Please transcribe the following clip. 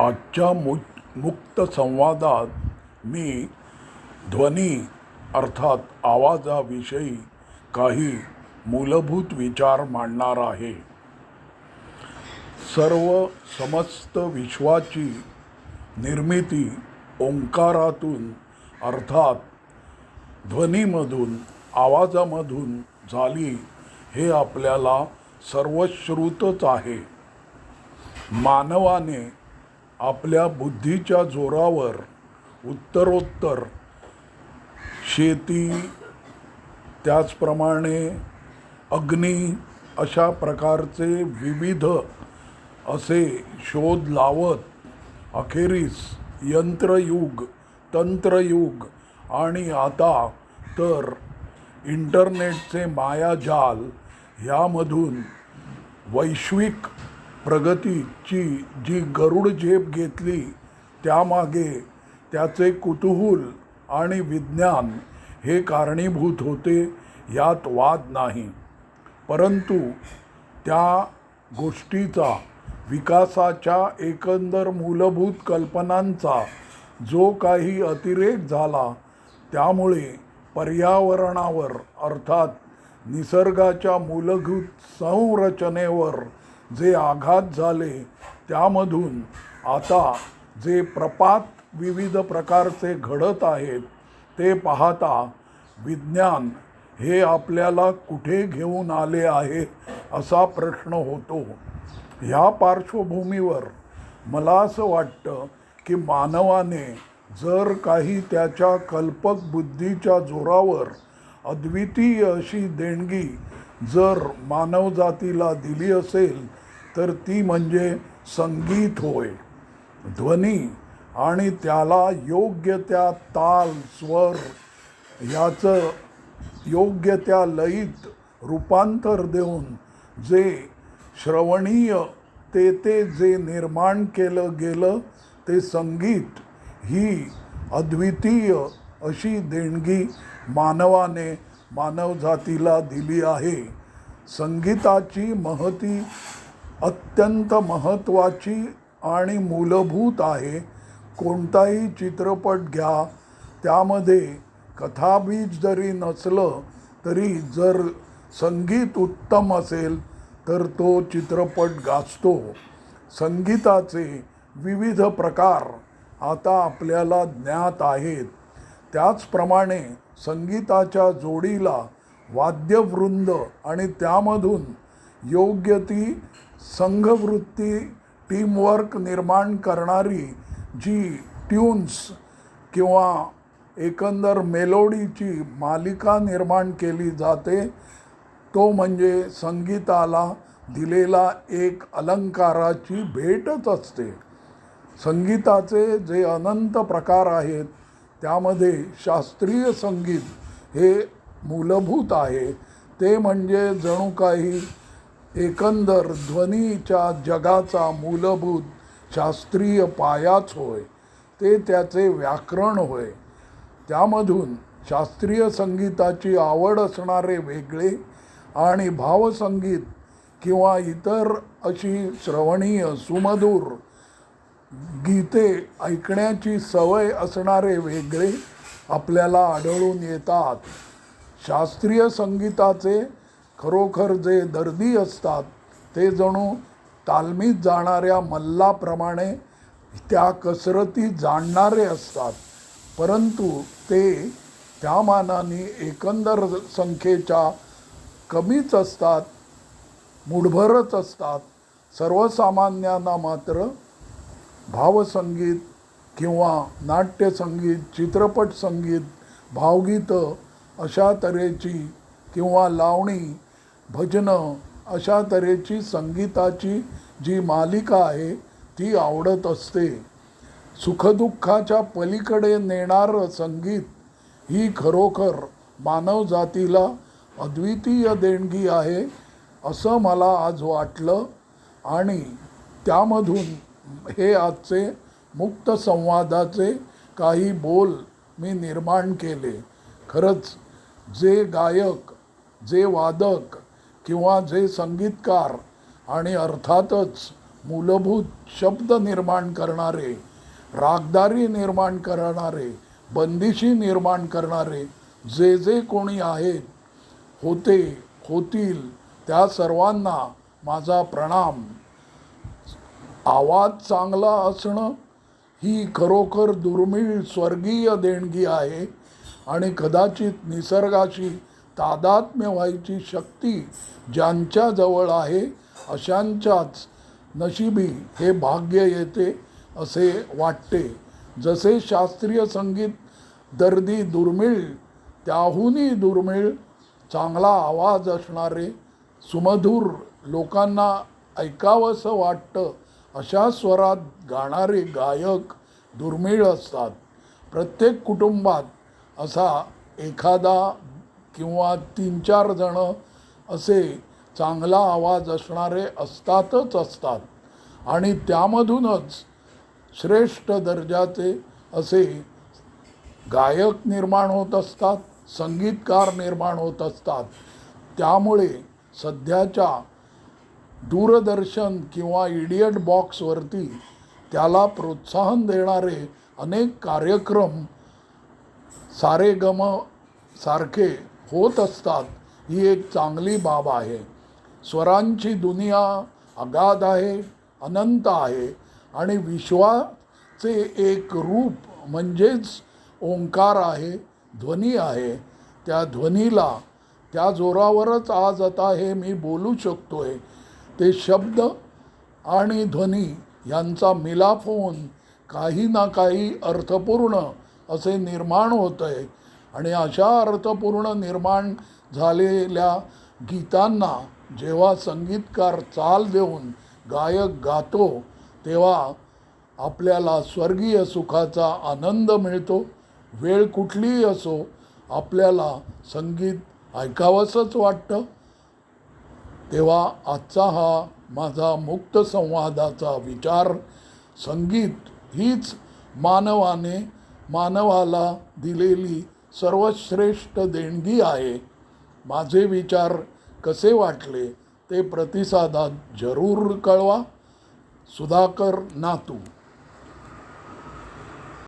आजच्या मु मुक्त संवादात मी ध्वनी अर्थात आवाजाविषयी काही मूलभूत विचार मांडणार आहे. सर्व समस्त विश्वाची निर्मिती ओंकारातून अर्थात ध्वनीमधून आवाजामधून झाली हे आपल्याला सर्वश्रुतच आहे. मानवाने आपल्या बुद्धीच्या जोरावर उत्तरोत्तर शेती त्याचप्रमाणे अग्नी अशा प्रकारचे विविध असे शोध लावत अखेरीस यंत्रयुग तंत्रयुग आणि आता तर इंटरनेटचे मायाजाल ह्यामधून वैश्विक प्रगतीची जी गरुड झेप घेतली त्यामागे त्याचे कुतूहल आणि विज्ञान हे कारणीभूत होते यात वाद नाही. परंतु त्या गोष्टीचा विकासाच्या एकंदर मूलभूत कल्पनांचा जो काही अतिरेक झाला त्यामुळे पर्यावरणावर अर्थात निसर्गाच्या मूलभूत संरचनेवर जे आघात झाले त्यामधून आता जे प्रपात विविध प्रकारचे घडत आहेत ते पाहता विज्ञान हे आपल्याला कुठे घेऊन आले आहे असा प्रश्न होतो. ह्या पार्श्वभूमीवर मला असं वाटतं की मानवाने जर काही त्याच्या कल्पक बुद्धीच्या जोरावर अद्वितीय अशी देणगी जर मानवजातीला दिली असेल तर ती म्हणजे संगीत होय. ध्वनी आणि त्याला योग्य त्या ताल स्वर ह्याचं योग्य त्या लयीत रूपांतर देऊन जे श्रवणीय ते ते जे निर्माण केलं गेलं ते संगीत ही अद्वितीय अशी देणगी मानवाने मानवजातीला दिली आहे. संगीताची महती अत्यंत महत्त्वाची आणि मूलभूत आहे. कोणताही चित्रपट घ्या. त्यामध्ये कथाबीज जरी नसलं तरी जर संगीत उत्तम असेल तर तो चित्रपट गाजतो. संगीताचे विविध प्रकार आता आपल्याला ज्ञात आहेत. त्याचप्रमाणे संगीताच्या जोडीला वाद्यवृंद आणि त्यामधून योग्य ती संघवृत्ती टीमवर्क निर्माण करणारी जी ट्यून्स किंवा एकंदर मेलोडीची मालिका निर्माण केली जाते तो म्हणजे संगीताला दिलेला एक अलंकाराची भेटच असते. संगीताचे जे अनंत प्रकार आहेत त्यामध्ये शास्त्रीय संगीत हे मूलभूत आहे. ते म्हणजे जणू काही एकंदर ध्वनीच्या जगाचा मूलभूत शास्त्रीय पायाच होय. ते त्याचे व्याकरण होय. त्यामधून शास्त्रीय संगीताची आवड असणारे वेगळे आणि भावसंगीत किंवा इतर अशी श्रवणीय सुमधूर गीते ऐकण्याची सवय असणारे वेगळे आपल्याला आढळून येतात. शास्त्रीय संगीताचे खरोखर जे दर्दी असतात ते जणू तालमीत जाणाऱ्या मल्लाप्रमाणे त्या कसरती जाणणारे असतात. परंतु ते त्या मानाने एकंदर संख्येच्या कमीच असतात मुठभरच असतात. सर्वसामान्यांना मात्र भावसंगीत किंवा नाट्यसंगीत चित्रपट संगीत भावगीतं अशा तऱ्हेची किंवा लावणी भजनं अशा तऱ्हेची संगीताची जी मालिका आहे ती आवडत असते. सुखदुःखाच्या पलीकडे नेणारं संगीत ही खरोखर मानवजातीला अद्वितीय देणगी आहे असं मला आज वाटलं आणि त्यामधून हे आजचे मुक्त संवादाचे काही बोल मी निर्माण केले. खरंच जे गायक जे वादक किंवा जे संगीतकार आणि अर्थातच मूलभूत शब्द निर्माण करणारे रागदारी निर्माण करणारे बंदिशी निर्माण करणारे जे जे कोणी आहेत होते होतील त्या सर्वांना माझा प्रणाम. आवाज चांगला असणं ही खरोखर दुर्मिळ स्वर्गीय देणगी आहे आणि कदाचित निसर्गाशी तादात्म्य व्हायची शक्ती ज्यांच्याजवळ आहे अशांच्याच नशिबी हे भाग्य येते असे वाटते. जसे शास्त्रीय संगीत दर्दी दुर्मिळ त्याहूनही दुर्मिळ चांगला आवाज असणारे सुमधूर लोकांना ऐकावंसं वाटतं. अशा स्वरात गाणारे गायक दुर्मिळ असतात. प्रत्येक कुटुंबात असा एखादा किंवा तीन चार जणं असे चांगला आवाज असणारे असतातच असतात. आणि त्यामधूनच श्रेष्ठ दर्जाचे असे गायक निर्माण होत असतात संगीतकार निर्माण होत असतात. त्यामुळे सध्याच्या दूरदर्शन किंवा इडियट बॉक्सवरती त्याला प्रोत्साहन देणारे अनेक कार्यक्रम सारे गम सारखे होत असतात ही एक चांगली बाब आहे. स्वरांची दुनिया अगाध आहे अनंत आहे आणि विश्वाचे एक रूप म्हणजेच ओंकार आहे ध्वनी आहे. त्या ध्वनीला त्या जोरावरच आज आता हे मी बोलू शकतो आहे ते शब्द आणि ध्वनी यांचा मिलाफ होऊन काही ना काही अर्थपूर्ण असे निर्माण होत आहे आणि अशा अर्थपूर्ण निर्माण झालेल्या गीतांना जेव्हा संगीतकार चाल देऊन गायक गातो तेव्हा आपल्याला स्वर्गीय सुखाचा आनंद मिळतो. वेळ कुठलीही असो आपल्याला संगीत ऐकावंसंच वाटतं. तेव्हा आजचा हा माझा मुक्त संवादाचा विचार संगीत हीच मानवाने मानवाला दिलेली सर्वश्रेष्ठ देणगी आहे. माझे विचार कसे वाटले ते प्रतिसादात जरूर कळवा. सुधाकर नातू